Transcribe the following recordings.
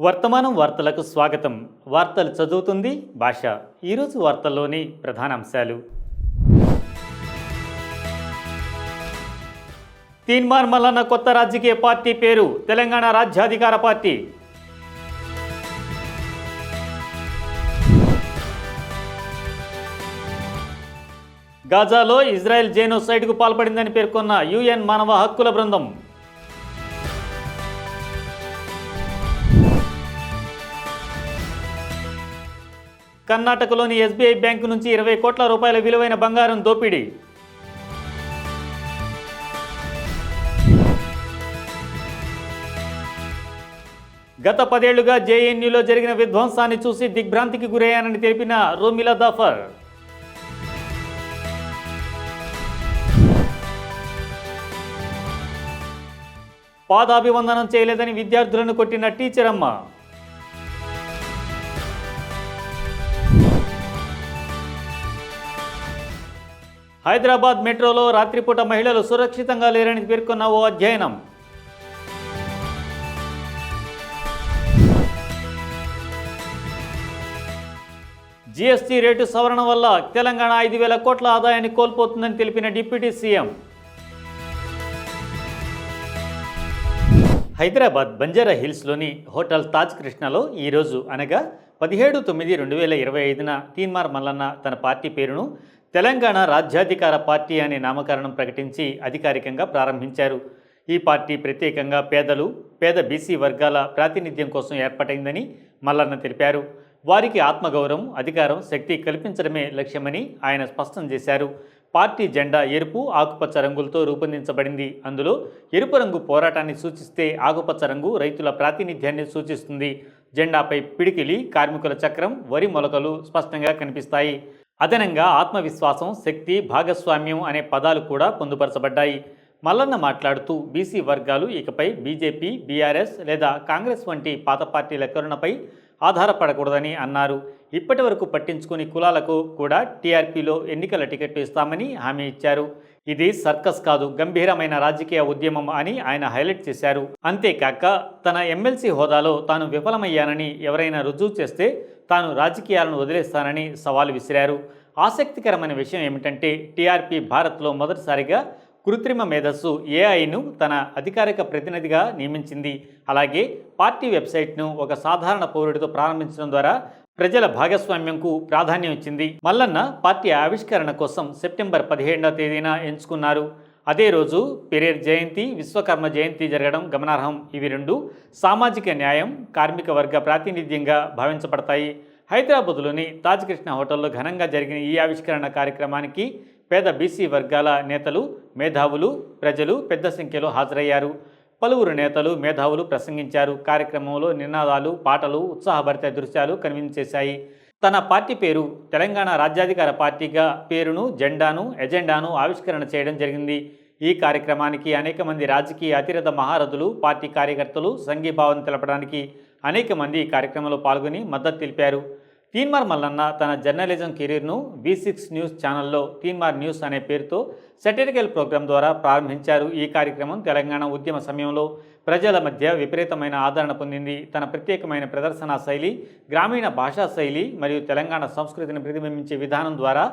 వర్తమానం వార్తలకు స్వాగతం. వార్తలు చదువుతుంది భాష. ఈరోజు వార్తల్లోని ప్రధాన అంశాలు. తీన్మార్ మల్లన్న కొత్త రాజకీయ పార్టీ పేరు తెలంగాణ రాజ్యాధికార పార్టీ. గాజాలో ఇజ్రాయెల్ జేనోసైడ్కు పాల్పడిందని పేర్కొన్న యుఎన్ మానవ హక్కుల బృందం. కర్ణాటకలోని ఎస్బీఐ బ్యాంకు నుంచి ఇరవై కోట్ల రూపాయల విలువైన బంగారం దోపిడీ. గత పదేళ్ళుగా జేఎన్యూలో జరిగిన విధ్వంసాన్ని చూసి దిగ్భ్రాంతికి గురయ్యానని తెలిపిన రోమిలా దాఫర్ పాదాభివందనం చేయలేదని విద్యార్థులను కొట్టిన టీచర్ హైదరాబాద్ మెట్రోలో రాత్రిపూట మహిళలు సురక్షితంగా లేరని పేర్కొన్న ఓ అధ్యయనం. జీఎస్టీ రేటు సవరణ వల్ల తెలంగాణ ఐదు వేల కోట్ల ఆదాయాన్ని కోల్పోతుందని తెలిపిన డిప్యూటీ సీఎం. హైదరాబాద్ బంజారా హిల్స్లోని హోటల్ తాజ్ కృష్ణలో ఈరోజు అనగా పదిహేడు తొమ్మిది రెండు వేల ఇరవై ఐదున తీన్మార్ మల్లన్న తన పార్టీ పేరును తెలంగాణ రాజ్యాధికార పార్టీ అనే నామకరణం ప్రకటించి అధికారికంగా ప్రారంభించారు. ఈ పార్టీ ప్రత్యేకంగా పేదలు పేద బీసీ వర్గాల ప్రాతినిధ్యం కోసం ఏర్పాటైందని మల్లన్న తెలిపారు. వారికి ఆత్మగౌరవం అధికారం శక్తి కల్పించడమే లక్ష్యమని ఆయన స్పష్టం చేశారు. పార్టీ జెండా ఎరుపు ఆకుపచ్చ రంగులతో రూపొందించబడింది. అందులో ఎరుపు రంగు పోరాటాన్ని సూచిస్తే ఆకుపచ్చ రంగు రైతుల ప్రాతినిధ్యాన్ని సూచిస్తుంది. జెండాపై పిడికిలి కార్మికుల చక్రం వరి మొలకలు స్పష్టంగా కనిపిస్తాయి. అదనంగా ఆత్మవిశ్వాసం శక్తి భాగస్వామ్యం అనే పదాలు కూడా పొందుపరచబడ్డాయి. మల్లన్న మాట్లాడుతూ బీసీ వర్గాలు ఇకపై బీజేపీ బీఆర్ఎస్ లేదా కాంగ్రెస్ వంటి పాత పార్టీల కరుణపై ఆధారపడకూడదని అన్నారు. ఇప్పటి వరకు పట్టించుకుని కులాలకు కూడా టీఆర్పీలో ఎన్నికల టికెట్లు ఇస్తామని హామీ ఇచ్చారు. ఇది సర్కస్ కాదు గంభీరమైన రాజకీయ ఉద్యమం అని ఆయన హైలైట్ చేశారు. అంతేకాక తన ఎమ్మెల్సీ హోదాలో తాను విఫలమయ్యానని ఎవరైనా రుజువు చేస్తే తాను రాజకీయాలను వదిలేస్తానని సవాలు విసిరారు. ఆసక్తికరమైన విషయం ఏమిటంటే టీఆర్పీ భారత్లో మొదటిసారిగా కృత్రిమ మేధస్సు ఏఐను తన అధికారిక ప్రతినిధిగా నియమించింది. అలాగే పార్టీ వెబ్సైట్ను ఒక సాధారణ పౌరుడితో ప్రారంభించడం ద్వారా ప్రజల భాగస్వామ్యంకు ప్రాధాన్యం ఇచ్చింది. మల్లన్న పార్టీ ఆవిష్కరణ కోసం సెప్టెంబర్ పదిహేడవ తేదీన ఎంచుకున్నారు. అదే రోజు పెరేర్ జయంతి విశ్వకర్మ జయంతి జరగడం గమనార్హం. ఇవి రెండు సామాజిక న్యాయం కార్మిక వర్గ ప్రాతినిధ్యంగా భావించబడతాయి. హైదరాబాద్లోని తాజ్ కృష్ణ హోటల్లో ఘనంగా జరిగిన ఈ ఆవిష్కరణ కార్యక్రమానికి పేద బీసీ వర్గాల నేతలు మేధావులు ప్రజలు పెద్ద సంఖ్యలో హాజరయ్యారు. పలువురు నేతలు మేధావులు ప్రసంగించారు. కార్యక్రమంలో నినాదాలు పాటలు ఉత్సాహభరిత దృశ్యాలు కనిపించేశాయి తన పార్టీ పేరు తెలంగాణ రాజ్యాధికార పార్టీగా పేరును జెండాను ఎజెండాను ఆవిష్కరణ చేయడం జరిగింది. ఈ కార్యక్రమానికి అనేక మంది రాజకీయ అతిరథ మహారథులు పార్టీ కార్యకర్తలు సంఘీభావం తెలపడానికి అనేక మంది ఈ కార్యక్రమంలో పాల్గొని మద్దతు తెలిపారు. తీన్మార్ మల్లన్న తన జర్నలిజం కెరీర్ను వి సిక్స్ న్యూస్ ఛానల్లో తీన్మార్ న్యూస్ అనే పేరుతో సెటరికల్ ప్రోగ్రాం ద్వారా ప్రారంభించారు. ఈ కార్యక్రమం తెలంగాణ ఉద్యమ సమయంలో ప్రజల మధ్య విపరీతమైన ఆదరణ పొందింది. తన ప్రత్యేకమైన ప్రదర్శన శైలి గ్రామీణ భాషా శైలి మరియు తెలంగాణ సంస్కృతిని ప్రతిబింబించే విధానం ద్వారా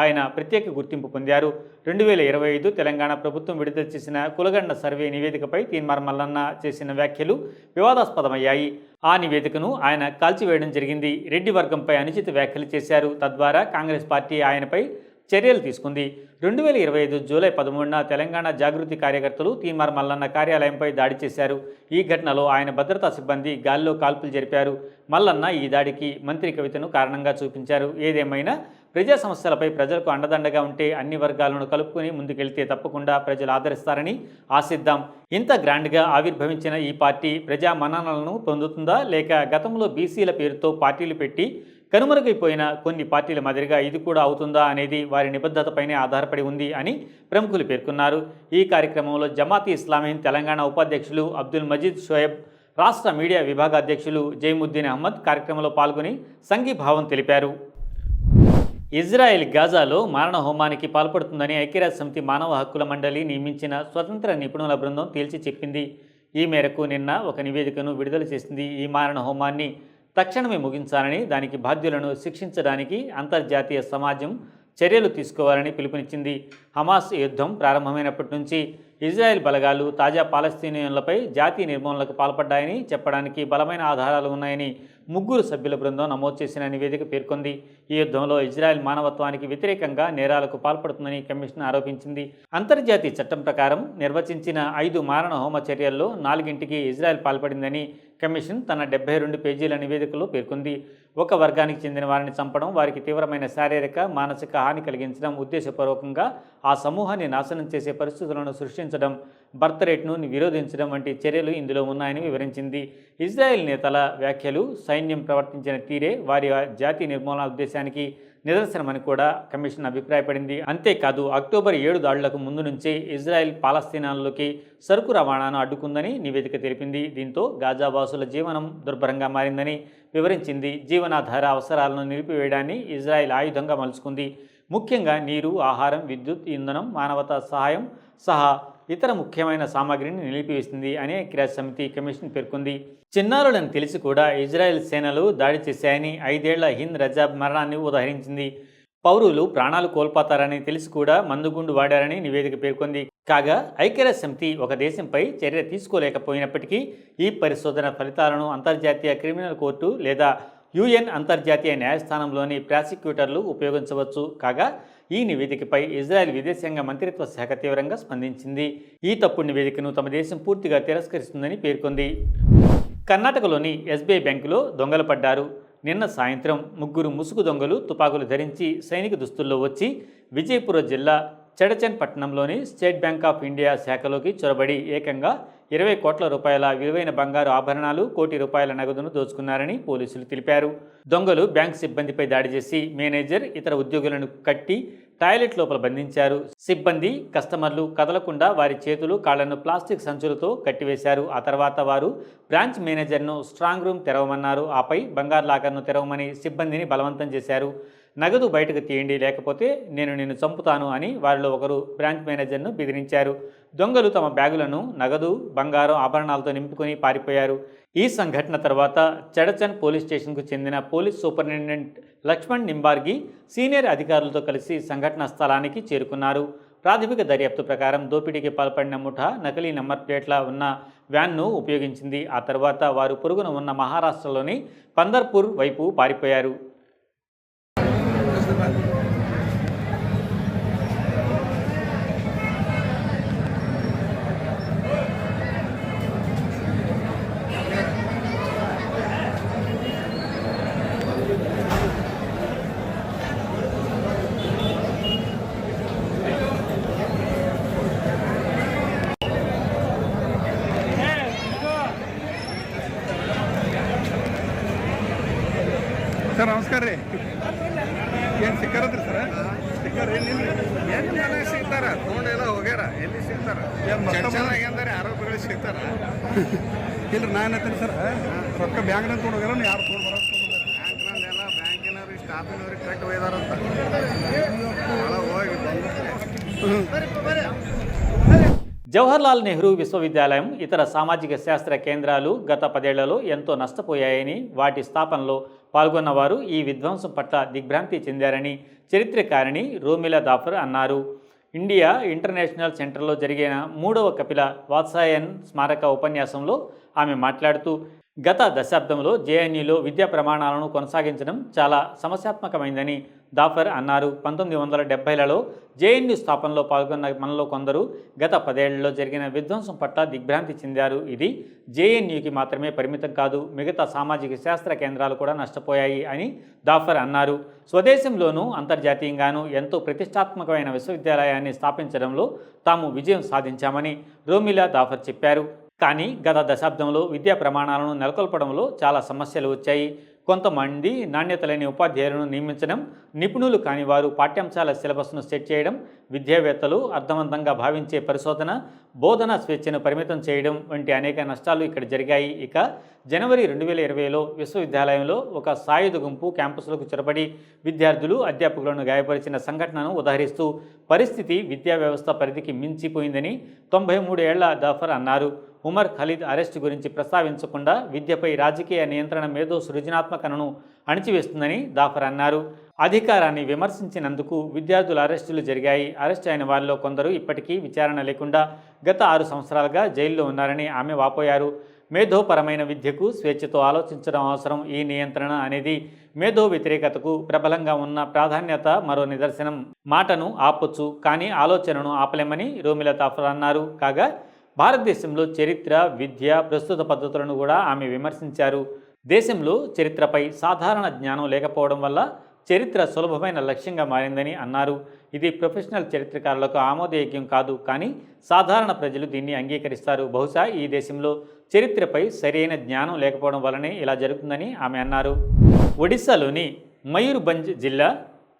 ఆయన ప్రత్యేక గుర్తింపు పొందారు. రెండు వేల ఇరవై ఐదు తెలంగాణ ప్రభుత్వం విడుదల చేసిన కులగండ సర్వే నివేదికపై తీన్మార్ మల్లన్న చేసిన వ్యాఖ్యలు వివాదాస్పదమయ్యాయి. ఆ నివేదికను ఆయన కాల్చివేయడం జరిగింది. రెడ్డి వర్గంపై అనుచిత వ్యాఖ్యలు చేశారు. తద్వారా కాంగ్రెస్ పార్టీ ఆయనపై చర్యలు తీసుకుంది. రెండు వేల ఇరవై ఐదు జూలై పదమూడున తెలంగాణ జాగృతి కార్యకర్తలు తీన్మార్ మల్లన్న కార్యాలయంపై దాడి చేశారు. ఈ ఘటనలో ఆయన భద్రతా సిబ్బంది గాల్లో కాల్పులు జరిపారు. మల్లన్న ఈ దాడికి మంత్రి కవితను కారణంగా చూపించారు. ఏదేమైనా ప్రజా సమస్యలపై ప్రజలకు అండదండగా ఉంటే అన్ని వర్గాలను కలుపుకుని ముందుకెళ్తే తప్పకుండా ప్రజలు ఆదరిస్తారని ఆశిద్దాం. ఇంత గ్రాండ్గా ఆవిర్భవించిన ఈ పార్టీ ప్రజా మన్ననలను పొందుతుందా? లేక గతంలో బీసీల పేరుతో పార్టీలు పెట్టి కనుమరుగైపోయిన కొన్ని పార్టీల మాదిరిగా ఇది కూడా అవుతుందా అనేది వారి నిబద్ధతపైనే ఆధారపడి ఉంది అని ప్రముఖులు పేర్కొన్నారు. ఈ కార్యక్రమంలో జమాతీ ఇస్లామీన్ తెలంగాణ ఉపాధ్యక్షులు అబ్దుల్ మజీద్ షోయబ్ రాష్ట్ర మీడియా విభాగ అధ్యక్షులు జైముద్దీన్ అహ్మద్ కార్యక్రమంలో పాల్గొని సంఘీభావం తెలిపారు. ఇజ్రాయెల్ గాజాలో మారణ హోమానికి పాల్పడుతుందని ఐక్యరాజ్య సమితి మానవ హక్కుల మండలి నియమించిన స్వతంత్ర నిపుణుల బృందం తేల్చి చెప్పింది. ఈ మేరకు నిన్న ఒక నివేదికను విడుదల చేసింది. ఈ మారణ హోమాన్ని తక్షణమే ముగించాలని దానికి బాధ్యులను శిక్షించడానికి అంతర్జాతీయ సమాజం చర్యలు తీసుకోవాలని పిలుపునిచ్చింది. హమాస్ యుద్ధం ప్రారంభమైనప్పటి నుంచి ఇజ్రాయెల్ బలగాలు తాజా పాలస్తీనియన్లపై జాతీయ నిర్మూలనకు పాల్పడ్డాయని చెప్పడానికి బలమైన ఆధారాలు ఉన్నాయని ముగ్గురు సభ్యుల బృందం నమోదు చేసిన నివేదిక పేర్కొంది. ఈ యుద్ధంలో ఇజ్రాయెల్ మానవత్వానికి వ్యతిరేకంగా నేరాలకు పాల్పడుతుందని కమిషన్ ఆరోపించింది. అంతర్జాతీయ చట్టం ప్రకారం నిర్వచించిన ఐదు మారణ హోమ చర్యల్లో నాలుగింటికి ఇజ్రాయెల్ పాల్పడిందని కమిషన్ తన డెబ్బై రెండు పేజీల నివేదికలో పేర్కొంది. ఒక వర్గానికి చెందిన వారిని చంపడం వారికి తీవ్రమైన శారీరక మానసిక హాని కలిగించడం ఉద్దేశపూర్వకంగా ఆ సమూహాన్ని నాశనం చేసే పరిస్థితులను సృష్టించడం బర్త్ రేట్ను విరోధించడం వంటి చర్యలు ఇందులో ఉన్నాయని వివరించింది. ఇజ్రాయెల్ నేతల వ్యాఖ్యలు సైన్యం ప్రవర్తించిన తీరే వారి జాతి నిర్మూలన ఉద్దేశానికి నిదర్శనమని కూడా కమిషన్ అభిప్రాయపడింది. అంతేకాదు అక్టోబర్ ఏడు దాడులకు ముందు నుంచే ఇజ్రాయెల్ పాలస్తీనాల్లోకి సరుకు రవాణాను అడ్డుకుందని నివేదిక తెలిపింది. దీంతో గాజావాసుల జీవనం దుర్భరంగా మారిందని వివరించింది. జీవనాధార అవసరాలను నిలిపివేయడాన్ని ఇజ్రాయెల్ ఆయుధంగా మలుచుకుంది. ముఖ్యంగా నీరు ఆహారం విద్యుత్ ఇంధనం మానవతా సహాయం సహా ఇతర ముఖ్యమైన సామాగ్రిని నిలిపివేసింది అనే ఐక్యరాజ్య సమితి కమిషన్ పేర్కొంది. చిన్నారులను తెలిసి కూడా ఇజ్రాయెల్ సేనలు దాడి చేశాయని ఐదేళ్ళ హింద్ రజాబ్ మరణాన్ని ఉదహరించింది. పౌరులు ప్రాణాలు కోల్పోతారని తెలిసి కూడా మందుగుండు వాడారని నివేదిక పేర్కొంది. కాగా ఐక్యరాజ్య సమితి ఒక దేశంపై చర్య తీసుకోలేకపోయినప్పటికీ ఈ పరిశోధన ఫలితాలను అంతర్జాతీయ క్రిమినల్ కోర్టు లేదా యుఎన్ అంతర్జాతీయ న్యాయస్థానంలోని ప్రాసిక్యూటర్లు ఉపయోగించవచ్చు. కాగా ఈ నివేదికపై ఇజ్రాయెల్ విదేశాంగ మంత్రిత్వ శాఖ తీవ్రంగా స్పందించింది. ఈ తప్పుడు నివేదికను తమ దేశం పూర్తిగా తిరస్కరిస్తుందని పేర్కొంది. కర్ణాటకలోని ఎస్బీఐ బ్యాంకులో దొంగలు పడ్డారు. నిన్న సాయంత్రం ముగ్గురు ముసుగు దొంగలు తుపాకులు ధరించి సైనిక దుస్తుల్లో వచ్చి విజయపుర జిల్లా చెడచెన్ పట్టణంలోని స్టేట్ బ్యాంక్ ఆఫ్ ఇండియా శాఖలోకి చొరబడి ఏకంగా ఇరవై కోట్ల రూపాయల విలువైన బంగారు ఆభరణాలు కోటి రూపాయల నగదును దోచుకున్నారని పోలీసులు తెలిపారు. దొంగలు బ్యాంక్ సిబ్బందిపై దాడి చేసి మేనేజర్ ఇతర ఉద్యోగులను కట్టి టాయిలెట్ లోపల బంధించారు. సిబ్బంది కస్టమర్లు కదలకుండా వారి చేతులు కాళ్ళను ప్లాస్టిక్ సంచులతో కట్టివేశారు. ఆ తర్వాత వారు బ్రాంచ్ మేనేజర్ను స్ట్రాంగ్ రూమ్ తెరవమన్నారు. ఆపై బంగారు లాకర్ను తెరవమని సిబ్బందిని బలవంతం చేశారు. నగదు బయటకు తీయండి లేకపోతే నేను నిన్ను చంపుతాను అని వారిలో ఒకరు బ్రాంచ్ మేనేజర్ను బెదిరించారు. దొంగలు తమ బ్యాగులను నగదు బంగారం ఆభరణాలతో నింపుకొని పారిపోయారు. ఈ సంఘటన తర్వాత చెడచన్ పోలీస్ స్టేషన్కు చెందిన police superintendent Laxman Nimbargi senior అధికారులతో కలిసి సంఘటన స్థలానికి చేరుకున్నారు. ప్రాథమిక దర్యాప్తు ప్రకారం దోపిడీకి పాల్పడిన ముఠా నకిలీ నెంబర్ ప్లేట్ల ఉన్న వ్యాన్ను ఉపయోగించింది. ఆ తర్వాత వారు పొరుగున ఉన్న మహారాష్ట్రలోని పందర్పూర్ వైపు పారిపోయారు. ನಮಸ್ಕಾರ ರೀ. ಏನು ಸಿಕ್ಕಾರದ್ರಿ ಸರ್? ಸಿಕ್ಕಾರ ಎಲ್ಲಿ ಸಿಗ್ತಾರ? ತೊಗೊಂಡೆಲ್ಲ ಹೋಗ್ಯಾರ. ಎಲ್ಲಿ ಸಿಗ್ತಾರ? ಚೆನ್ನಾಗಿ ಆರೋಪಿಗಳು ಸಿಗ್ತಾರ? ಇಲ್ರಿ ನಾನು ಹೇಳ್ತೀನಿ ಸರ್. ರೊಕ್ಕ ಬ್ಯಾಂಕ್ನಾಗ ತೊಗೊಂಡು ಹೋಗ್ಯಾರ ಯಾರು ತೊಗೊಂಡು ಬರೋ ಬ್ಯಾಂಕ್ನಲ್ಲೆಲ್ಲ ಬ್ಯಾಂಕಿನವ್ರಿಗೆ ಸ್ಟಾಫಿನವ್ರಿಗೆ ಕರೆಕ್ಟ್ ಒಯ್ದಾರಂತ. ಹೋಗಿ ಬಂದು జవహర్లాల్ నెహ్రూ విశ్వవిద్యాలయం ఇతర సామాజిక శాస్త్ర కేంద్రాలు గత పదేళ్ళలో ఎంతో నష్టపోయాయని వాటి స్థాపనలో పాల్గొన్నవారు ఈ విధ్వంసం పట్ల దిగ్భ్రాంతి చెందారని చరిత్రకారిణి రోమిలా దాఫర్ అన్నారు. ఇండియా ఇంటర్నేషనల్ సెంటర్లో జరిగిన మూడవ కపిల వాత్సాయన్ స్మారక ఉపన్యాసంలో ఆమె మాట్లాడుతూ గత దశాబ్దంలో జేఎన్యూలో విద్యా ప్రమాణాలను కొనసాగించడం చాలా సమస్యాత్మకమైందని దాఫర్ అన్నారు. పంతొమ్మిది వందల డెబ్బైలలో జేఎన్యూ స్థాపనలో పాల్గొన్న మనలో కొందరు గత పదేళ్ళలో జరిగిన విధ్వంసం పట్ల దిగ్భ్రాంతి చెందారు. ఇది జేఎన్యూకి మాత్రమే పరిమితం కాదు మిగతా సామాజిక శాస్త్ర కేంద్రాలు కూడా నష్టపోయాయి అని దాఫర్ అన్నారు. స్వదేశంలోనూ అంతర్జాతీయంగానూ ఎంతో ప్రతిష్టాత్మకమైన విశ్వవిద్యాలయాన్ని స్థాపించడంలో తాము విజయం సాధించామని రోమిలా దాఫర్ చెప్పారు. కానీ గత దశాబ్దంలో విద్యా ప్రమాణాలను నెలకొల్పడంలో చాలా సమస్యలు వచ్చాయి. కొంతమంది నాణ్యత లేని ఉపాధ్యాయులను నియమించడం నిపుణులు కాని వారు పాఠ్యాంశాల సిలబస్ను సెట్ చేయడం విద్యావేత్తలు అర్థవంతంగా భావించే పరిశోధన బోధన స్వేచ్ఛను పరిమితం చేయడం వంటి అనేక నష్టాలు ఇక్కడ జరిగాయి. ఇక జనవరి రెండు వేల ఇరవైలో విశ్వవిద్యాలయంలో ఒక సాయుధ గుంపు క్యాంపస్లకు చొరబడి విద్యార్థులు అధ్యాపకులను గాయపరిచిన సంఘటనను ఉదాహరిస్తూ పరిస్థితి విద్యా వ్యవస్థ పరిధికి మించిపోయిందని తొంభై మూడు ఏళ్ళ దాఫర్ అన్నారు. ఉమర్ ఖలీద్ అరెస్టు గురించి ప్రస్తావించకుండా విద్యపై రాజకీయ నియంత్రణ మేధో సృజనాత్మకతను అణిచివేస్తుందని దాఫర్ అన్నారు. అధికారాన్ని విమర్శించినందుకు విద్యార్థుల అరెస్టులు జరిగాయి. అరెస్ట్ అయిన వారిలో కొందరు ఇప్పటికీ విచారణ లేకుండా గత ఆరు సంవత్సరాలుగా జైల్లో ఉన్నారని ఆమె వాపోయారు. మేధోపరమైన విద్యకు స్వేచ్ఛతో ఆలోచించడం అవసరం. ఈ నియంత్రణ అనేది మేధో వ్యతిరేకతకు ప్రబలంగా ఉన్న ప్రాధాన్యత మరో నిదర్శనం. మాటను ఆపొచ్చు కానీ ఆలోచనను ఆపలేమని రోమిల తాఫర్ అన్నారు. కాగా భారతదేశంలో చరిత్ర విద్య ప్రస్తుత పద్ధతులను కూడా ఆమె విమర్శించారు. దేశంలో చరిత్రపై సాధారణ జ్ఞానం లేకపోవడం వల్ల చరిత్ర సులభమైన లక్ష్యంగా మారిందని అన్నారు. ఇది ప్రొఫెషనల్ చరిత్రకారులకు ఆమోదయోగ్యం కాదు కానీ సాధారణ ప్రజలు దీన్ని అంగీకరిస్తారు. బహుశా ఈ దేశంలో చరిత్రపై సరైన జ్ఞానం లేకపోవడం వల్లనే ఇలా జరుగుతుందని ఆమె అన్నారు. ఒడిశాలోని మయూర్భంజ్ జిల్లా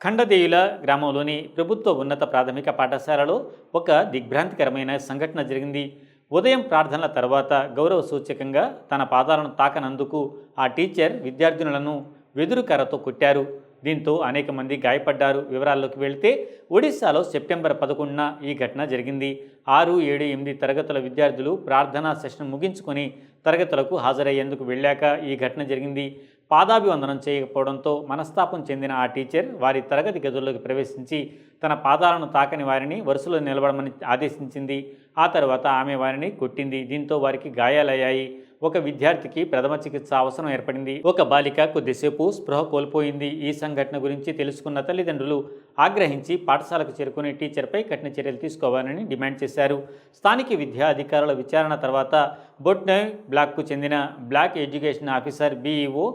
ఖండదేయుల గ్రామంలోని ప్రభుత్వ ఉన్నత ప్రాథమిక పాఠశాలలో ఒక దిగ్భ్రాంతికరమైన సంఘటన జరిగింది. ఉదయం ప్రార్థనల తర్వాత గౌరవ సూచకంగా తన పాదాలను తాకనందుకు ఆ టీచర్ విద్యార్థినులను వెదురు కర్రతో కొట్టారు. దీంతో అనేక మంది గాయపడ్డారు. వివరాల్లోకి వెళితే ఒడిశాలో సెప్టెంబర్ పదకొండున ఈ ఘటన జరిగింది. ఆరు ఏడు ఎనిమిది తరగతుల విద్యార్థులు ప్రార్థనా సెషన్ ముగించుకొని తరగతులకు హాజరయ్యేందుకు వెళ్ళాక ఈ ఘటన జరిగింది. పాదాభివందనం చేయకపోవడంతో మనస్తాపం చెందిన ఆ టీచర్ వారి తరగతి గదుల్లోకి ప్రవేశించి తన పాదాలను తాకని వారిని వరుసలో నిలబడమని ఆదేశించింది. ఆ తర్వాత ఆమె వారిని కొట్టింది. దీంతో వారికి గాయాలయ్యాయి. ఒక విద్యార్థికి ప్రథమ చికిత్స అవసరం ఏర్పడింది. ఒక బాలిక కొద్దిసేపు స్పృహ కోల్పోయింది. ఈ సంఘటన గురించి తెలుసుకున్న తల్లిదండ్రులు ఆగ్రహించి పాఠశాలకు చేరుకుని టీచర్పై కఠిన చర్యలు తీసుకోవాలని డిమాండ్ చేశారు. స్థానిక విద్యా అధికారుల విచారణ తర్వాత బొట్నై బ్లాక్కు చెందిన block education officer B E O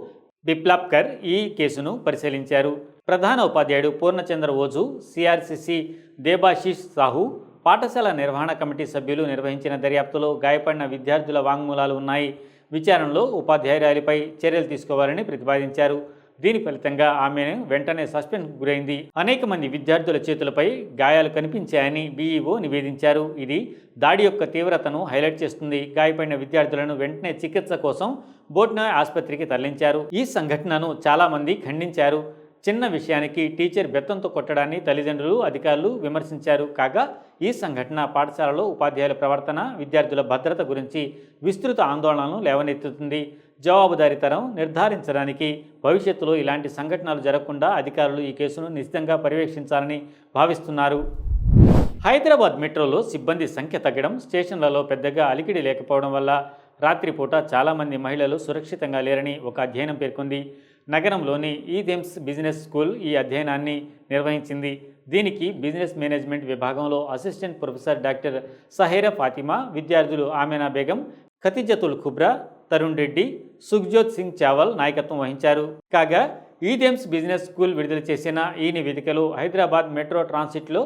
బిప్లాప్కర్ ఈ కేసును పరిశీలించారు. ప్రధాన ఉపాధ్యాయుడు పూర్ణచంద్ర ఓజు సిఆర్సిసి దేబాశిష్ సాహు పాఠశాల నిర్వహణ కమిటీ సభ్యులు నిర్వహించిన దర్యాప్తులో గాయపడిన విద్యార్థుల వాంగ్మూలాలు ఉన్నాయి. విచారణలో ఉపాధ్యాయురాలిపై చర్యలు తీసుకోవాలని ప్రతిపాదించారు. దీని ఫలితంగా ఆమె వెంటనే సస్పెండ్ గురైంది. అనేక మంది విద్యార్థుల చేతులపై గాయాలు కనిపించాయని బీఈఓ నివేదించారు. ఇది దాడి యొక్క తీవ్రతను హైలైట్ చేస్తుంది. గాయపడిన విద్యార్థులను వెంటనే చికిత్స కోసం బోట్నాయ్ ఆసుపత్రికి తరలించారు. ఈ సంఘటనను చాలామంది ఖండించారు. చిన్న విషయానికి టీచర్ బెత్తంతో కొట్టడాన్ని తల్లిదండ్రులు అధికారులు విమర్శించారు. కాగా ఈ సంఘటన పాఠశాలలో ఉపాధ్యాయుల ప్రవర్తన విద్యార్థుల భద్రత గురించి విస్తృత ఆందోళనలను లేవనెత్తుతుంది. జవాబుదారీతనం నిర్ధారించడానికి భవిష్యత్తులో ఇలాంటి సంఘటనలు జరగకుండా అధికారులు ఈ కేసును నిశ్చితంగా పర్యవేక్షించాలని భావిస్తున్నారు. హైదరాబాద్ మెట్రోలో సిబ్బంది సంఖ్య తగ్గడం స్టేషన్లలో పెద్దగా అలికిడి లేకపోవడం వల్ల రాత్రిపూట చాలామంది మహిళలు సురక్షితంగా లేరని ఒక అధ్యయనం పేర్కొంది. నగరంలోని ఈథెమ్స్ బిజినెస్ స్కూల్ ఈ అధ్యయనాన్ని నిర్వహించింది. దీనికి బిజినెస్ మేనేజ్మెంట్ విభాగంలో assistant professor doctor Sahera Fatima విద్యార్థులు ఆమెనా బేగం ఖతిజతుల్ ఖుబ్రా తరుణ్ రెడ్డి సుఖ్జోత్ సింగ్ చావల్ నాయకత్వం వహించారు. కాగా ఈథెమ్స్ బిజినెస్ స్కూల్ విడుదల చేసిన ఈ నివేదికలో హైదరాబాద్ మెట్రో ట్రాన్సిట్లో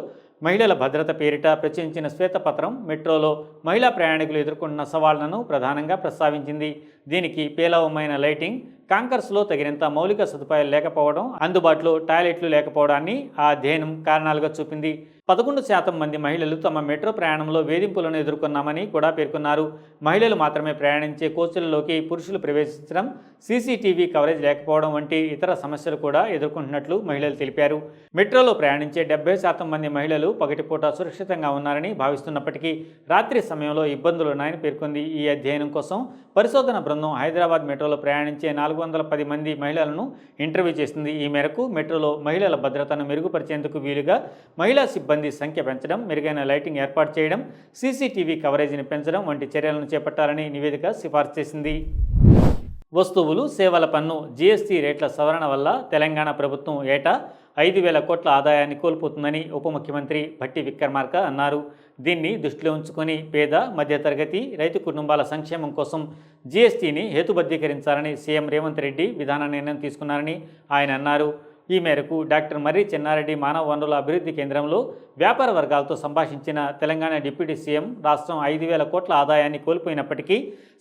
మహిళల భద్రత పేరిట ప్రచురించిన శ్వేతపత్రం మెట్రోలో మహిళా ప్రయాణికులు ఎదుర్కొంటున్న సవాళ్ళను ప్రధానంగా ప్రస్తావించింది. దీనికి పేలవమైన లైటింగ్ కాంకర్స్లో తగినంత మౌలిక సదుపాయాలు లేకపోవడం అందుబాటులో టాయిలెట్లు లేకపోవడాన్ని ఆ అధ్యయనం కారణాలుగా చూపింది. పదకొండు శాతం మంది మహిళలు తమ మెట్రో ప్రయాణంలో వేధింపులను ఎదుర్కొన్నామని కూడా పేర్కొన్నారు. మహిళలు మాత్రమే ప్రయాణించే కోచ్లలోకి పురుషులు ప్రవేశించడం సీసీటీవీ కవరేజ్ లేకపోవడం వంటి ఇతర సమస్యలు కూడా ఎదుర్కొంటున్నట్లు మహిళలు తెలిపారు. మెట్రోలో ప్రయాణించే డెబ్బై శాతం మంది మహిళలు పగటిపూట సురక్షితంగా ఉన్నారని భావిస్తున్నప్పటికీ రాత్రి సమయంలో ఇబ్బందులు ఉన్నాయని పేర్కొంది ఈ అధ్యయనం కోసం. పరిశోధన బృందం హైదరాబాద్ మెట్రోలో ప్రయాణించే నాలుగు వందల పది మంది మహిళలను ఇంటర్వ్యూ చేసింది. ఈ మేరకు మెట్రోలో మహిళల భద్రతను మెరుగుపరిచేందుకు వీలుగా మహిళా సిబ్బంది సిబ్బంది సంఖ్య పెంచడం మెరుగైన లైటింగ్ ఏర్పాటు చేయడం సీసీటీవీ కవరేజీని పెంచడం వంటి చర్యలను చేపట్టాలని నివేదిక సిఫార్సు చేసింది. వస్తువులు సేవల పన్ను జీఎస్టీ రేట్ల సవరణ వల్ల తెలంగాణ ప్రభుత్వం ఏటా ఐదు వేల కోట్ల ఆదాయాన్ని కోల్పోతుందని ఉప ముఖ్యమంత్రి భట్టి విక్రమార్క అన్నారు. దీన్ని దృష్టిలో ఉంచుకొని పేద మధ్యతరగతి రైతు కుటుంబాల సంక్షేమం కోసం జీఎస్టీని హేతుబద్ధీకరించాలని సీఎం రేవంత్ రెడ్డి విధాన నిర్ణయం తీసుకున్నారని ఆయన అన్నారు. ఈ మేరకు డాక్టర్ మర్రి చెన్నారెడ్డి మానవ వనరుల అభివృద్ధి కేంద్రంలో వ్యాపార వర్గాలతో సంభాషించిన తెలంగాణ డిప్యూటీ సీఎం రాష్ట్రం ఐదు వేల కోట్ల ఆదాయాన్ని కోల్పోయినప్పటికీ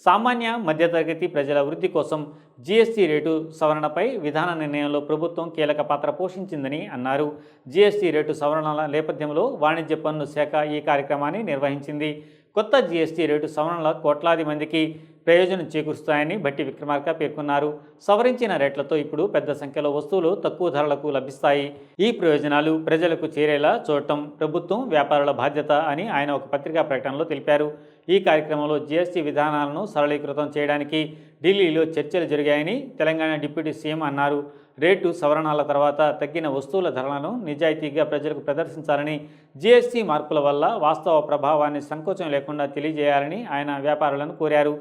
సామాన్య మధ్యతరగతి ప్రజల వృద్ధి కోసం జీఎస్టీ రేటు సవరణపై విధాన నిర్ణయంలో ప్రభుత్వం కీలక పాత్ర పోషించిందని అన్నారు. జీఎస్టీ రేటు సవరణల నేపథ్యంలో వాణిజ్య పన్ను శాఖ ఈ కార్యక్రమాన్ని నిర్వహించింది. కొత్త జీఎస్టీ రేటు సవరణల కోట్లాది మందికి ప్రయోజనం చేకూరుస్తాయని భట్టి విక్రమార్క పేర్కొన్నారు. సవరించిన రేట్లతో ఇప్పుడు పెద్ద సంఖ్యలో వస్తువులు తక్కువ ధరలకు లభిస్తాయి. ఈ ప్రయోజనాలు ప్రజలకు చేరేలా చూడటం ప్రభుత్వం వ్యాపారుల బాధ్యత అని ఆయన ఒక పత్రికా ప్రకటనలో తెలిపారు. ఈ కార్యక్రమంలో జీఎస్టీ విధానాలను సరళీకృతం చేయడానికి ఢిల్లీలో చర్చలు జరిగాయని తెలంగాణ డిప్యూటీ సీఎం అన్నారు. రేటు సవరణల తర్వాత తగ్గిన వస్తువుల ధరలను నిజాయితీగా ప్రజలకు ప్రదర్శించాలని జీఎస్టీ మార్పుల వల్ల వాస్తవ ప్రభావాన్ని సంకోచం లేకుండా తెలియజేయాలని ఆయన వ్యాపారులను కోరారు.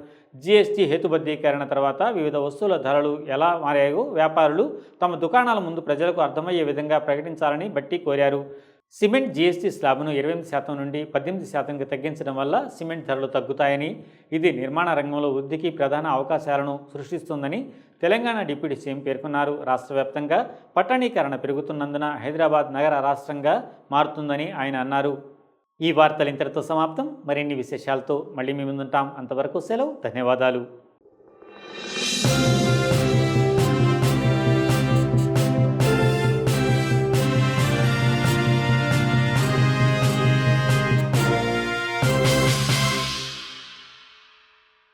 జీఎస్టీ హేతుబద్ధీకరణ తర్వాత వివిధ వస్తువుల ధరలు ఎలా మారాయో వ్యాపారులు తమ దుకాణాల ముందు ప్రజలకు అర్థమయ్యే విధంగా ప్రకటించాలని బట్టి కోరారు. సిమెంట్ జీఎస్టీ స్లాబ్ను ఇరవై ఎనిమిది శాతం నుండి పద్దెనిమిది శాతంకి తగ్గించడం వల్ల సిమెంట్ ధరలు తగ్గుతాయని ఇది నిర్మాణ రంగంలో వృద్ధికి ప్రధాన అవకాశాలను సృష్టిస్తుందని తెలంగాణ డిప్యూటీ సీఎం పేర్కొన్నారు. రాష్ట్ర వ్యాప్తంగా పట్టణీకరణ పెరుగుతున్నందున హైదరాబాద్ నగర రాష్ట్రంగా మారుతుందని ఆయన అన్నారు. ఈ వార్తలు ఇంతటితో సమాప్తం. మరిన్ని విశేషాలతో మళ్ళీ మీ ముందుంటాం. అంతవరకు సెలవు. ధన్యవాదాలు.